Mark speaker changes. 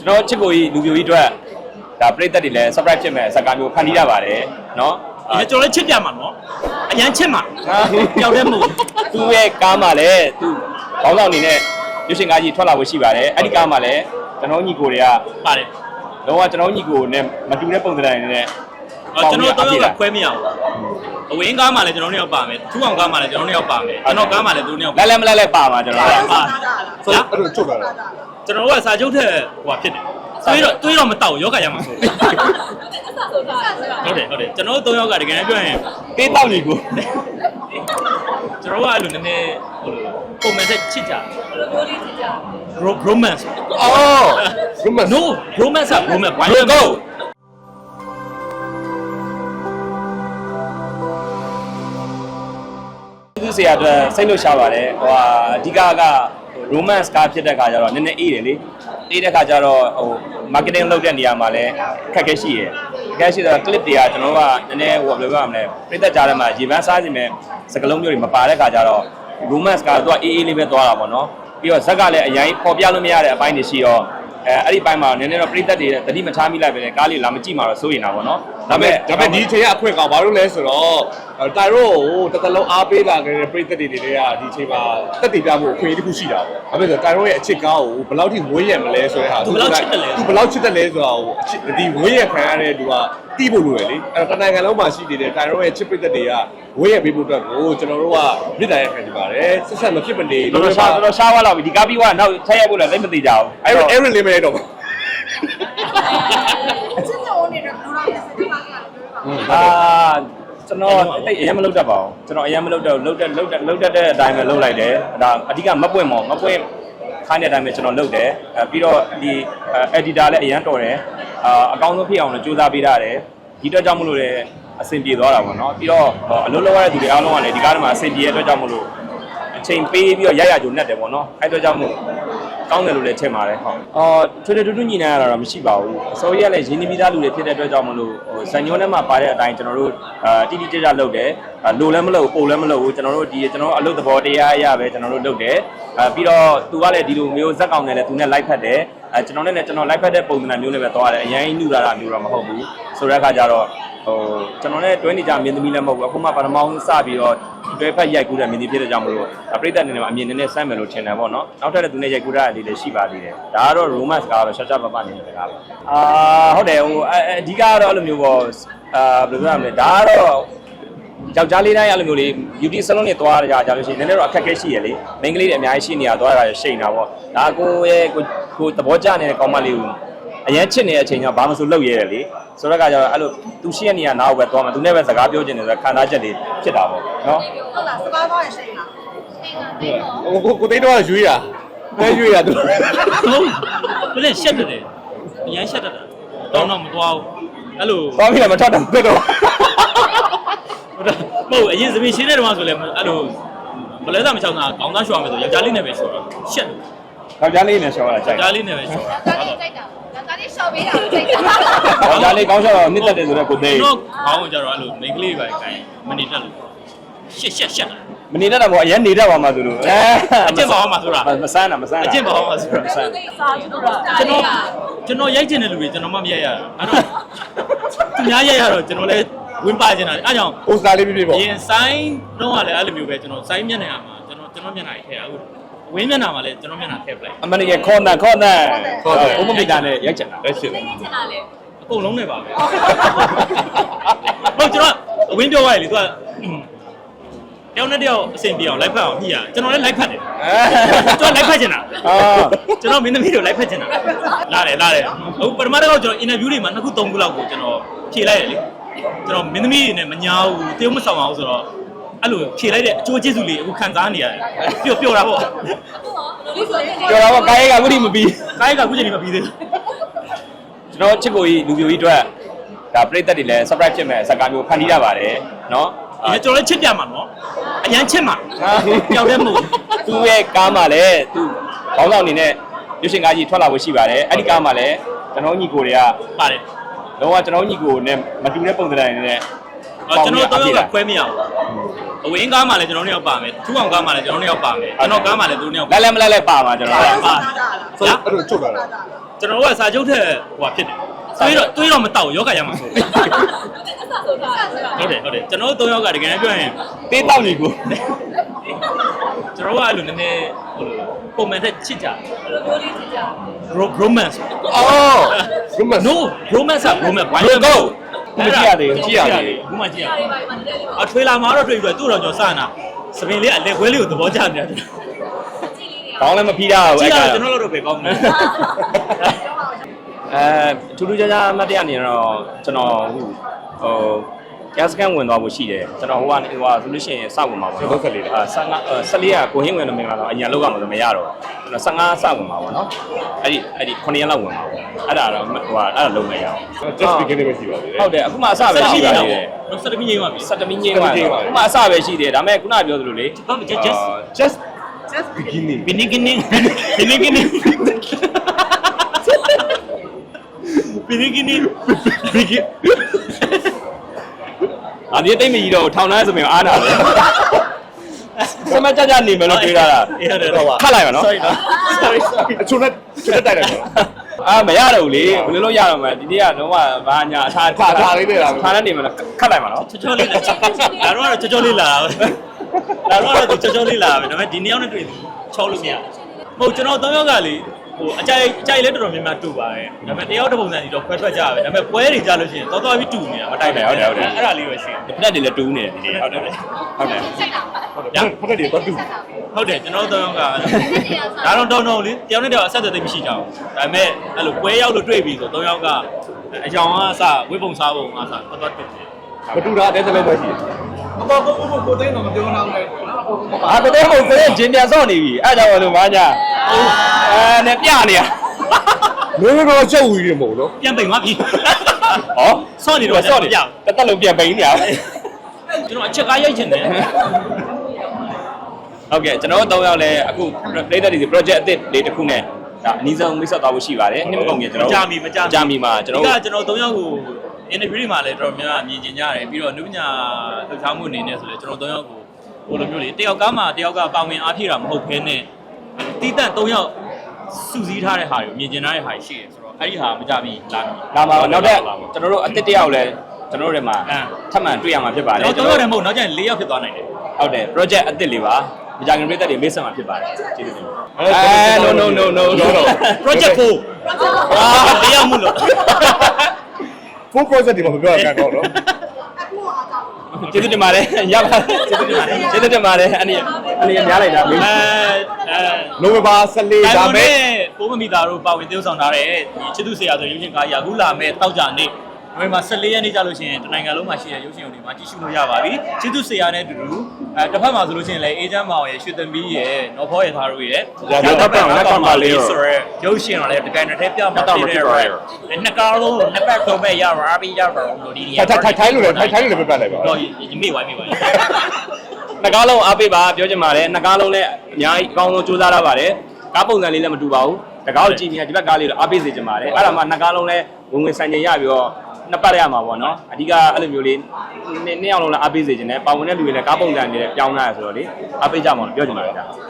Speaker 1: ကျွန်တော်ချစ်ကိုကြီးလူပြိုကြီးအတွက်ဒါပရိသတ်တွေလည်း surprise ဖြစ်မဲ့ဇာတ်ကားမျိုးဖန်တီးရပါတယ်နော်
Speaker 2: ဒီကျွန်တော်လည်းချစ်ပြမှာနော်အရန်ချစ်မှာပျောက်တဲ့မို့
Speaker 1: သူ့ရဲ့ကားမှာလည်းသူခေါင်းဆောင်အနေနဲ့ရုပ်ရှင်ကားကြီးထွက်လာဖို့ရှိပါတယ်အဲ့ဒီကားမှာလည်းကျွန်တော်ညီကိုတွေက
Speaker 2: ပါတယ်
Speaker 1: လုံးဝကျွန်တော်ညီကိုနဲ့မတူတဲ့ပုံစံတွေနဲ့
Speaker 2: အော်ကျွန်တော်တော့ကခွဲမရဘူးအဝင်းကားမှလည်းကျွန်တော်တို့ယောက်ပါမယ်ထူအောင်ကားမှလည်းကျွန်တော်တို့ယောက်ပါမယ်ကျွန်တော်ကားမှလည်းသူတို့ယောက်
Speaker 1: လဲလဲမလဲလဲပါမှာကျွန်တော်
Speaker 2: ပါ
Speaker 1: တို့
Speaker 2: ပါ
Speaker 3: ဆိုအဲ့လိုချုပ်လာတာ
Speaker 2: ကျွန်တော်တို့ကစာချုပ်ထက်ဟိုဖြစ်တယ်တွေးတော့တွေးတော့မတောက်ယောဂရမှာဆိုဟုတ်တယ်ဟုတ်တယ်ကျွန်တော်တို့၃ယောက်ကတကယ်ပြောရင်
Speaker 1: ပေးတော့ညီကို
Speaker 2: ကျွန်တော်တို့ကအဲ့လိုနည်းနည်းဟိုပုံမှန်ဆက်ချစ်ကြ romance
Speaker 3: အော်ရမ
Speaker 2: no romance က romance ဝိုင်း
Speaker 1: ဘို
Speaker 2: လို့
Speaker 1: ကိုသူဆရာအတွက်စိတ်လှုပ်ရှားပါတယ်ဟိုဟာအဓိကက romance ကားဖြစ်တဲ့ခါကျတော့နည်းနည်းအေးတယ်လေအေးတဲ့ခါကျတော့ဟို marketing လုပ်တဲ့နေရာမှာလည်းအခက်အခဲရှိရယ်အခက်အခဲရှိတော့ clip တွေကကျွန်တော်ကနည်းနည်းဟိုဘယ်လိုပြောရမလဲပြည့်သက်ကြားထဲမှာရေပန်းစားစီမဲ့စကလုံးမျိုးတွေမပါတဲ့ခါကျတော့ romance ကားတော့အေးအေးလေးပဲသွားတာပေါ့နော်ပြီးတော့ဇက်ကလည်းအရင်ပေါ်ပြလို့မရတဲ့အပိုင်းတွေရှိတော့အဲအဲ့ဒီပိုင်းမှာနည်းနည်းတော့ပြည့်သက်တွေတတိမထားမိလိုက်ပဲလေကားလေးလာမကြည့်မှာတော့စိုးရင်တာပေါ့နော်
Speaker 3: ဒါပေမဲ့ဒါပေမဲ့ဒီအချိန်ကအခွင့်ကောင်းဘာလို့လဲဆိုတော့တိုင်ရိုကိုတစ်သလုံးအားပေးလာခဲ့တဲ့ပရိသတ်တွေတွေကဒီအချိန်မှာတက်တည်ပြမှုအခွင့်အရေးတစ်ခုရှိတာပေါ့။ဒါပေမဲ့တိုင်ရိုရဲ့အချစ်ကောင်းကိုဘယ်လောက်ထိဝန်းရံမလဲဆိုတဲ့ဟာသူဘယ်လောက်ချစ်တယ်လဲဆိုတာကိုဒီဝန်းရံခံရတဲ့သူကတီးဖို့လိုရလေ။အဲ့တော့တနိုင်ငံလုံးမှာရှိနေတဲ့တိုင်ရိုရဲ့ချစ်ပရိသတ်တွေကဝန်းရံပေးဖို့အတွက်ကိုကျွန်တော်တို့ကမြစ်တာရခံကြပါတယ်။ဆက်ဆက်မဖြစ်မနေ
Speaker 1: တော်တော်ရှားတော်တော်ရှားသွားတော့ပြီဒီကားပြီးသွားနောက်ဆက်ရက်ဖို့လည်းသိမသိကြဘူး
Speaker 3: အဲ့တော့ Aaron လေးမရတော့
Speaker 1: အာကျွန်တော်အဲ့အရင်မလုပ်တတ်ပါဘူးကျွန်တော်အရင်မလုပ်တော့လုပ်တဲ့လုပ်တဲ့လုပ်တတ်တဲ့အတိုင်းပဲလုပ်လိုက်တယ်ဒါအဓိကမပွင့်မော်မပွင့်ခိုင်းတဲ့အတိုင်းပဲကျွန်တော်လုပ်တယ်အဲပြီးတော့ဒီ editor လည်းအရင်တော်တယ်အာအကောင်းဆုံးဖြစ်အောင်လည်းစူးစမ်းပေးရတယ်ဒီအတွက်ကြောင့်မလို့လည်းအဆင်ပြေသွားတာပေါ့နော်ပြီးတော့အလုပ်လုပ်ရတဲ့သူတွေအားလုံးကလည်းဒီကားထဲမှာအဆင်ပြေတဲ့အတွက်ကြောင့်မလို့အချိန်ပေးပြီးတော့ရရကြုံနဲ့တယ်ပေါ့နော်အဲ့အတွက်ကြောင့်မို့ ကောင်းတယ်လို့လည်းထင်ပါတယ်ဟုတ်အော်ထွေထွေတူတူညီနေရတာတော့မရှိပါဘူးအစိုးရလည်းရင်းနှီးပြီးသားလူတွေဖြစ်တဲ့အတွက်ကြောင့်မလို့ဟိုဇန်ညိုးထဲမှာပါတဲ့အတိုင်းကျွန်တော်တို့အာတိတိကျကျလုပ်တယ်အာလိုလည်းမလုပ်ဘူးပုံလည်းမလုပ်ဘူးကျွန်တော်တို့ဒီကျွန်တော်တို့အလုပ်သဘောတရားအရပဲကျွန်တော်တို့လုပ်တယ်အာပြီးတော့သူကလည်းဒီလိုမျိုးဇက်ကောင်နဲ့လည်းသူနဲ့ live ဖတ်တယ်အဲကျွန်တော်နဲ့လည်းကျွန်တော် live ဖတ်တဲ့ပုံစံမျိုးနဲ့ပဲသွားတယ်အရင်နှူလာတာမျိုးတော့မဟုတ်ဘူးဆိုတဲ့အခါကျတော့ ဟိုကျွန်တော်နဲ့တွဲနေကြမြင်သမီးလည်းမဟုတ်ဘူးအခုမှပထမအောင်စပြီးတော့တွဲဖက်ရိုက်ကူးတဲ့မြင်သမီးဖြစ်တဲ့ကြောင့်မလို့ပရိသတ်အနေနဲ့အမြင်နည်းနည်းစမ်းမယ်လို့ထင်တယ်ပေါ့နော်နောက်ထပ်လည်းသူနဲ့ရိုက်ကူးရတဲ့လေးလည်းရှိပါသေးတယ်ဒါကတော့ romance ကားတော့ရှာရှာပပနေတဲ့ကားပါအာဟုတ်တယ်ဟိုအဓိကကတော့အဲ့လိုမျိုးပေါ့အာဘယ်လိုပြောရမလဲဒါကတော့ယောက်ျားလေးတိုင်းအဲ့လိုမျိုးလေး beauty salon တွေသွားကြကြလို့ရှိရင်နည်းနည်းတော့အခက်အခဲရှိရလေမိန်းကလေးတွေအများကြီးရှိနေရသွားတာရှိနေတာပေါ့ဒါကိုရဲ့ကိုကိုသဘောကျနေတဲ့ကောင်းမလေးကို အရင်ချစ်နေတဲ့အချိန်ကျဘာမှမဆိုလုပ်ရဲတယ်လေဆိုတော့ကကြတော့အဲ့လိုသူရှိရနေရနောက်ပဲသွားမှာသူနဲ့ပဲစကားပြောချင်တယ်ဆိုတော့ခံစားချက်လေးဖြစ်တာပေါ့နော်
Speaker 4: ဟုတ်လားစပါးသွားရရှိလား
Speaker 3: ဟိုကိုကိုသိန်းတော့ရွေးရအဲရွေးရသူ
Speaker 2: ဟုတ်ဘယ်လဲရှက်တယ်တယ်အရန်ရှက်တယ်တာတော့တော့မသွားဘူးအဲ့လို
Speaker 1: သွားပြီလည်းမထွက်တော့ဘူးတော့
Speaker 2: မဟုတ်အရင်သမီးရှင်းတဲ့တုန်းကဆိုလည်းအဲ့လိုဘလဲသားမချောင်းတာကောင်းသားရှော်ရမယ်ဆိုယောက်ျားလေးနဲ့ပဲရှော်တာရှက်
Speaker 1: ယောက်ျားလေးနဲ့ရှော်ရတာကြိုက်
Speaker 2: ယောက်ျားလေးနဲ့ပဲရှော်တာ
Speaker 4: ဒါလေးကြိုက်တာဒါ လေးရှော့ပေးတာကြိုက်တာ
Speaker 1: ယောက်ျားလေးကောင်းရှော်တော့နှစ်သက်တယ်ဆိုတော့ကိုသိ
Speaker 2: ကျွန်တော်ခေါင်းကကြတော့အဲ့လိုမိန်းကလေးပဲခိုင်းမနေတတ်လို့ရှက်ရှက်ရှက်တာ
Speaker 1: မနေတတ်တာပေါ့အရင်နေတတ်ပါမှာသူတို့အဲ
Speaker 2: အကျင့်ပါအောင်မှာဆိုတာ
Speaker 1: မဆန်းတာမဆန်းတာ
Speaker 2: အကျင့်ပါအောင်မှာဆိုတာ
Speaker 1: မဆန်း
Speaker 4: စားကြည့်တော့
Speaker 2: ကျွန်တော်ကျွန်တော်ရိုက်ချင်တဲ့လူတွေကျွန်တော်မှမရိုက်ရတာအဲ့တော့သူများရိုက်ရတော့ကျွန်တော်လည်းဝင်ပါချင်တာအဲ့ကြောင့်
Speaker 3: ပိုစတာလေးပြပြပေါ့
Speaker 2: ရင်ဆိုင်တော့ကလည်းအဲ့လိုမျိုးပဲကျွန်တော်ဆိုင်မျက်နှာမှာကျွန်တော်ကျွန်တော်မျက်နှာကြီးထည့်ရအခု ဝင်းမျက်နှာမှာလည်းကျွန်တော်မျက်နှာထည့်ပလိုက်
Speaker 1: အမနီကခေါ်နာခေါ်နာဘုံမမီတာနဲ့ရိုက်ချင်တာ
Speaker 3: လက်ရှိ
Speaker 4: ချင်တာလေ
Speaker 2: အကုန်လုံးနဲ့ပါပဲဟုတ်ကျွန်တော်အဝင်းပြောရရင်လေသူကတယောက်နဲ့တယောက်အဆင်ပြေအောင်လိုက်ဖက်အောင်ညှိရကျွန်တော်လည်းလိုက်ဖက်တယ်ကျွန်တော်လိုက်ဖက်ချင်တာ
Speaker 1: အာ
Speaker 2: ကျွန်တော်မင်းသမီးတို့လိုက်ဖက်ချင်တာလာတယ်လာတယ်ဟုတ်ပထမတော့ကျွန်တော်အင်တာဗျူးတွေမှာနှစ်ခုသုံးခုလောက်ကိုကျွန်တော်ဖြေလိုက်ရလေကျွန်တော်မင်းသမီးတွေနဲ့မညာဘူးတယောက်မဆောင်အောင်ဆိုတော့ အဲ့လိုဖြေလိုက်တဲ့အကျိုးကျေးဇူးလေးအခုခံစားနေရတယ်ပျော့ပျော့တာပေါ့
Speaker 4: ဒီဆိုရင်
Speaker 1: ပြောတော့ကာယကခုထိမပြီး
Speaker 2: ကိုင်းကအခုချိန်ဒီမပြီးသေးဘူး
Speaker 1: ကျွန်တော်ချစ်ကိုကြီးလူပြိုကြီးအတွက်ဒါပြိသက်တွေလည်း surprise ဖြစ်မဲ့ဇာတ်ကားမျိုးဖန်တီးရပါတယ်နော်
Speaker 2: ဒီကျွန်တော်လည်းချစ်ပြမှာနော်အရန်ချစ်မှာပျောက်တဲ့မို့
Speaker 1: သူ့ရဲ့ကားမှာလည်းသူခေါင်းဆောင်အနေနဲ့ရုပ်ရှင်ကားကြီးထွက်လာဖို့ရှိပါတယ်အဲ့ဒီကားမှာလည်းကျွန်တော်ညီကိုတွေက
Speaker 2: ပါတယ်
Speaker 1: လုံးဝကျွန်တော်ညီကိုနဲ့မတူတဲ့ပုံစံတွေနဲ့
Speaker 2: အော်ကျွန်တော်တော့ကခွဲမရဘူး အဝင်းကားမှလည်းကျွန်တော်တို့ယောက်ပါမယ်ထူအောင်ကားမှလည်းကျွန်တော်တို့ယောက်ပါမယ်ကျွန်တော်ကားမှလည်းသူတို့ယောက်
Speaker 1: လဲလဲမလဲလဲပါပါကျွန်တော်
Speaker 2: ပါပါ
Speaker 3: ဆိုတော့အဲ့လိုချုပ်လာတာ
Speaker 2: ကျွန်တော်တို့ကစာချုပ်ထက်ဟိုဟာဖြစ်တယ်တွေးတော့တွေးတော့မတောက်ယောဂရမှာဆို
Speaker 4: အဆဆိုတာအဆဆိုတာ
Speaker 2: ဟုတ်တယ်ဟုတ်တယ်ကျွန်တော်တို့၃ယောက်ကတကယ်ပြောရင်
Speaker 1: တေးတောက်နေကို
Speaker 2: ကျွန်တော်တို့ကအဲ့လိုနည်းနည်းဟိုလိုပုံမှန်တဲ့ချစ်ကြ
Speaker 4: ဘယ်လိုမျိုးလေးကြည့်ကြ
Speaker 2: romance
Speaker 3: အော်ဘုမ
Speaker 2: no romance က romance ဘာ
Speaker 1: ဘယ်
Speaker 2: လို့
Speaker 1: ကို မကြည့်ရသေးဘူး
Speaker 2: ကြည့်ရသေးဘူးဘူးမှကြည့်ရ
Speaker 4: တာတွေပါမှလည်းလေးပါ
Speaker 2: အထွေလာမှာတော့တွေ့ပြီးတော့သူ့တော်ကျော်စနာစပင်လေးအလက်ခွဲလေးကိုသဘောကျနေတာ
Speaker 4: ကြည့်လေးတွေ
Speaker 1: ကောင်းလည်းမဖီးတာဘူး
Speaker 2: ကြ
Speaker 1: အဲ့
Speaker 2: ည့်ရ
Speaker 1: က
Speaker 2: တော့ကျွန်တော်တို့တော့ပဲကောင်းတယ်
Speaker 1: အဲထူးထူးခြားခြားအမှတ်တရအနေနဲ့တော့ကျွန်တော်ဟို ဟိုကျစကန်ဝင်သွားဖို့ရှိတယ်ကျွန်တော်ဟိုကနေဟိုဆိုလို့ရှိရင်စဝင်မှာပေါ့နော်15 15ကကိုဟင်းဝင်တော့မင်္ဂလာတော့အညာလောက်ကမှဆိုမရတော့ကျွန်တော်15စဝင်မှာပေါ့နော်အဲ့ဒီအဲ့ဒီ9ရက်လောက်ဝင်မှာပေါ့အဲ့ဒါတော့ဟိုဟာအဲ့ဒါလုံးမရအောင်
Speaker 3: just beginning ပဲရှိပါသေးတယ်
Speaker 1: ဟုတ်တယ်အခုမှအစပဲရှိပါသေးတယ်
Speaker 2: တော့စတမီငိမ့်ပါပြီ
Speaker 1: စက်တမီငင်းသွားအခုမှအစပဲရှိသေးတယ်ဒါပေမဲ့ခုနပြောသလိုလေ
Speaker 2: ဘာမ just just
Speaker 3: just just beginning
Speaker 2: beginning beginning beginning begin
Speaker 1: အဒီတိတ်မကြီးတော့ထောင်နှန်းဆိုမြင်အားနာတယ်စမကြကြနေမယ်လို့တွေးတာလား
Speaker 2: အေးဟုတ်တယ်
Speaker 1: ခတ်လိုက်ပါနော်
Speaker 2: sorry နော် sorry sorry
Speaker 3: အချိုနဲ့ချိုနဲ့တိုက်လိုက်တော့
Speaker 1: အာမရတော့ဘူးလေဘယ်လိုလုပ်ရတော့မလဲဒီနေ့ကတော့ဘာညာအထား
Speaker 3: ထားထားလေးနဲ့လား
Speaker 1: ထားနေမယ်လို့ခတ်လိုက်ပါနော်
Speaker 2: ချောချောလေးလာဒါတော့ချောချောလေးလာဒါတော့ချောချောလေးလာပဲဒါပေမဲ့ဒီနေ့ရောက်နေတွေ့တယ်ချောလို့မရမဟုတ်ကျွန်တော်သုံးယောက်ကလေ ဟိုအကြိုက်အကြိုက်လည်းတော်တော်များများတူပါတယ်ဒါပေမဲ့တယောက်တစ်ပုံစံစီတော့ခွဲထွက်ကြပဲဒါပေမဲ့ပွဲတွေကြလို့ရှိရင်တော်တော်ပြီးတူနေတာမတိုက်နိုင်အဲ့ဒါလေးပဲရှိတယ်
Speaker 1: ဒီဖက်တွေလည်းတူးနေတယ်ဒီနေ့ဟုတ်တယ်ဟုတ်တယ်
Speaker 4: စိတ်တာပါ
Speaker 3: ဟုတ်တယ်ဖတ်တယ်တော့တူ
Speaker 2: ဟုတ်တယ်ကျွန်တော်တို့သုံးယောက်ကဒါတော့တော့တော့လေတယောက်နဲ့တယောက်အဆက်အသွယ်သိမရှိကြဘူးဒါပေမဲ့အဲ့လိုပွဲရောက်လို့တွေ့ပြီဆိုသုံးယောက်ကအယောင်ကအစဝိပုံစားပုံအစတော်တော်တူတယ်
Speaker 3: မတူတာတဲ့တလုံးပဲရှိတယ်
Speaker 1: အာတ ကယ်ဟုတ်ကိုဂျင်ပြန်စော့နေပြီအဲ့ကြောင့်လို့ဘာညာအဲနဲ့ပြနေရ
Speaker 3: လုံးလုံးချက်ဝီရမဟုတ်နော်
Speaker 2: ပြန်ပိန်သွားပြီ
Speaker 1: ဟော
Speaker 2: ဆော့နေတော့
Speaker 1: စော့နေ
Speaker 2: ပြ
Speaker 1: တသက်လုံးပြန်ပိန်နေရ
Speaker 2: ကျွန်တော်အချက်ကားရိုက်ချင်တယ်
Speaker 1: ဟုတ်ကဲ့ကျွန်တော်တို့၃ယောက်လည်းအခုပရိသတ်တွေ project အသစ်လေးတစ်ခုနဲ့ဒါအနည်းဆုံးမိတ်ဆက်သွားဖို့ရှိပါတယ်နှစ်မကုန်ပြန်ကျွန်တော်
Speaker 2: ကြာပြီမကြာ
Speaker 1: ကြာပြီမှာကျွန်တော်
Speaker 2: က
Speaker 1: တို့
Speaker 2: ကျွန်တော်၃ယောက်ကို interview တွေမှာလည်းတော်တော်များများမြင်ကျင်ကြတယ်ပြီးတော့နုပညာလှုပ်ရှားမှုအနေနဲ့ဆိုလည်းကျွန်တော်၃ယောက်ကို ဟိုလိုမျိုးလေတယောက်ကမှတယောက်ကပါဝင်အားဖြည့်တာမဟုတ်ဘဲနဲ့တီးတန့်၃ယောက်စုစည်းထားတဲ့ဟာတွေကိုမြင်ကျင်ထားတဲ့ဟာရှိတယ်ဆိုတော့အဲ့ဒီဟာမကြပြီလာပြီ
Speaker 1: လာမှာနောက်တဲ့ကျွန်တော်တို့အသစ်တစ်ယောက်လည်းကျွန်တော်တို့တွေမှာ
Speaker 2: အမ်
Speaker 1: ထပ်မံတွေ့ရမှာဖြစ်ပါတယ်
Speaker 2: ကျွန်တော်၃ယောက်တည်းမဟုတ်နောက်ကျရင်၄ယောက်ဖြစ်သွားနိုင်တယ်
Speaker 1: ဟုတ်တယ် project အသစ်လေးပါမကြခင်ပရိသတ်တွေမိတ်ဆက်မှာဖြစ်ပါတယ်ကျေးဇူးတင်ပါအဲ no no no no no
Speaker 2: project 4အာ၄ယောက်မှုလို့
Speaker 3: full process ဒီမှာမပြောရကန်တော့နော်
Speaker 1: ကျေးဇူးတင်ပါတယ်ရပါကျေးဇူးတင်ပါတယ်ကျေးဇူးတင်ပါတယ်အနေအနေများလိုက်တာမင်း
Speaker 2: အဲအဲ
Speaker 3: နိုဝင်ဘာ14ဒါ
Speaker 2: ဒါ
Speaker 3: မဲ့
Speaker 2: မဲ့ ပိုးမမီတာတို့ပါဝင် tiêu ဆောင်ထားတဲ့ဒီချစ်သူဆရာဆိုရုပ်ရှင်ကားရာခုလာမဲ့တောက်ကြနေ့ နိုဝင်ဘာ14ရက်နေ့ကြာလို့ရှိရင်တနိုင်ငံလုံးမှာရှိတဲ့ရုပ်ရှင်တွေမှာကြည့်ရှုလို့ရပါပြီချစ်သူဆရာနဲ့အတူတူအဲတစ်ဖက်မှာဆိုလို့ရှိရင်လည်းအေဂျင့်မောင်ရဲ့ရွှေသမီးရဲ့နော်ဖောရဲ့သားတို့ရဲ့ဆိုရဲရုပ်ရှင်တော့လည်းတကန်တစ်ထက်ပြမှာဖြစ်တဲ့နှစ်ကားလုံးနှစ်ပတ်ကုန်မဲ့ရပါပြီရပါတော့ဒီနေ့
Speaker 3: ထိုင်ထိုင်ထိုင်လို့လည်းထိုင်ထိုင်လို့လည်းပြတ်လိုက်ပါ
Speaker 2: တော့မိဝိုင်းမိဝိုင်း
Speaker 1: နှစ်ကားလုံးအားပေးပါပြောချင်ပါတယ်နှစ်ကားလုံးလည်းအများကြီးအကောင်းဆုံးစူးစမ်းထားပါတယ်ကားပုံစံလေးလည်းမတူပါဘူးတကားကိုကြည့်နေဒီဘက်ကားလေးတော့အားပေးစေချင်ပါတယ်အဲ့ဒါမှနှစ်ကားလုံးလည်းဝင်ဝင်ဆိုင်ချင်ရပြီးတော့ နှစ်ပတ်ရမှာပေါ့နော်အဓိကအဲ့လိုမျိုးလေးနှစ်နှစ်အောင်လုံးလည်းအားပေးစေချင်တယ်ပါဝင်တဲ့လူတွေလည်းကားပုံစံတွေလည်းပြောင်းလာရဆိုတော့လေအားပေးကြမှာလို့ပြောချင်ပါတယ်ဗျာ